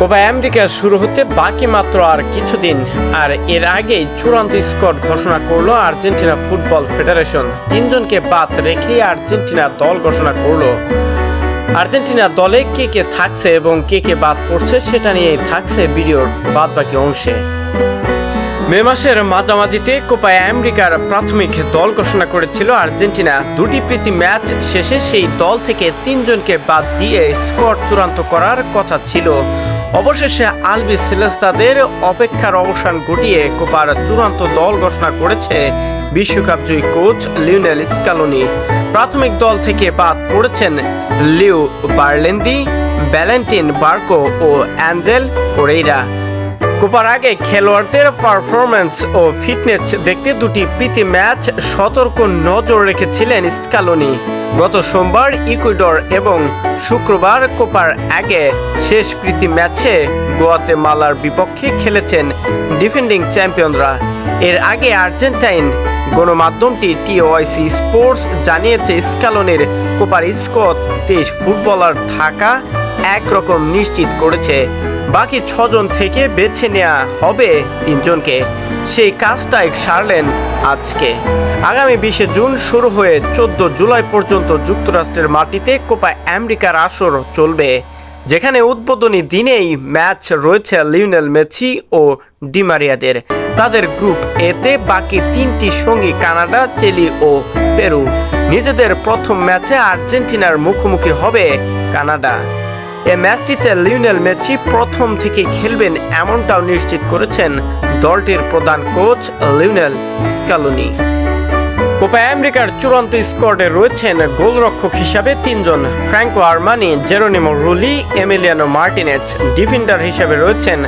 Copa America শুরু হতে বাকি মাত্র আর কিছুদিন, আর এর আগেই চূড়ান্ত স্কট ঘোষণা করল আর্জেন্টিনা ফুটবল ফেডারেশন। তিনজনকে বাদ রেখে আর্জেন্টিনা দল ঘোষণা করল। আর্জেন্টিনা দলে কে কে থাকছে এবং কে কে বাদ পড়ছে সেটা নিয়েই থাকছে ভিডিওর বাদ বাকি অংশে। মে মাসের মাঝামাঝিতে কোপা আমেরিকার প্রাথমিক দল ঘোষণা করেছিল আর্জেন্টিনা। দুটি প্রীতি ম্যাচ শেষে সেই দল থেকে তিনজনকে বাদ দিয়ে স্কোর চূড়ান্ত করার কথা ছিল। অবশেষে আলবি সিলেস্তাদের অপেক্ষার অবসান ঘটিয়ে কোপার চূড়ান্ত দল ঘোষণা করেছে বিশ্বকাপ জয়ী কোচ লিওনেল স্কালোনি। প্রাথমিক দল থেকে বাদ পড়েছেন লিও বার্লেন্দি ভ্যালেন্টিন বার্কো ও অ্যাঞ্জেল কোরেইরা। কোপার আগে খেলোয়াড়দের পারফরম্যান্স ও ফিটনেস দেখতে দুটি প্রীতি ম্যাচ সতর্ক নজর রেখেছিলেন স্কালোনি। গত সোমবার ইকুইডর এবং শুক্রবার কোপার আগে শেষ প্রীতি ম্যাচে গোয়াতে মালার বিপক্ষে খেলেছেন ডিফেন্ডিং চ্যাম্পিয়নরা এর আগে আর্জেন্টাইন গণমাধ্যমটি টিওআইসি স্পোর্টস জানিয়েছে স্কালোনির কোপার স্কোয়াড তেইশ ফুটবলার থাকা একরকম নিশ্চিত করেছে। বাকি ছজন থেকে বেছে নেওয়া হবে তিনজনকে। সেই কাজটাই সারলেন আজকে। আগামী বিশে জুন শুরু হয়ে চোদ্দ জুলাই পর্যন্ত যুক্তরাষ্ট্রের মাটিতে কোপা আমেরিকার আসর চলবে, যেখানে উদ্বোধনী দিনেই ম্যাচ রয়েছে লিওনেল মেসি ও ডিমারিয়াদের তাদের গ্রুপ এতে বাকি তিনটি সঙ্গী কানাডা, চিলি ও পেরু। নিজেদের প্রথম ম্যাচে আর্জেন্টিনার মুখোমুখি হবে কানাডা। এ ম্যাচটিতে লিওনেল মেসি প্রথম থেকে খেলবেন এমনটাও নিশ্চিত করেছেন দলটির প্রধান কোচ লিওনেল স্কালোনি। কোপা আমেরিকার চূড়ান্ত স্কোয়াডে রয়েছেন গোলরক্ষক হিসাবে তিনজন, Franco Armani, Geronimo Rulli, Emiliano Martinez. Defender হিসাবে রয়েছেন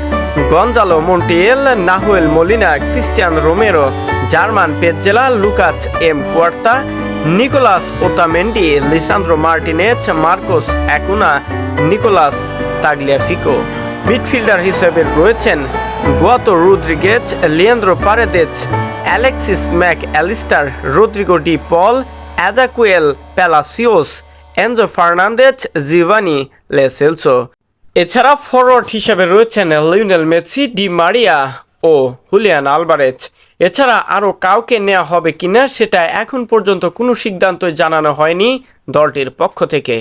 Gonzalo Montiel, Nahuel Molina, Cristian Romero, German Pezzella Lucas M Quarta Nicolas Otamendi Lisandro Martinez Marcos Acuna Nicolas Tagliafico midfielder হিসেবে রয়েছেন Guido Rodriguez Leandro Paredes Alexis Mac Allister Rodrigo De Paul Exequiel Palacios Enzo Fernandez Giovani Lo Celso এছাড়া forward হিসেবে রয়েছেন Lionel Messi Di Maria ও Julian Alvarez এছাড়া আরও কাউকে নেওয়া হবে কিনা সেটা এখন পর্যন্ত কোনো সিদ্ধান্তই জানানো হয়নি দলটির পক্ষ থেকে।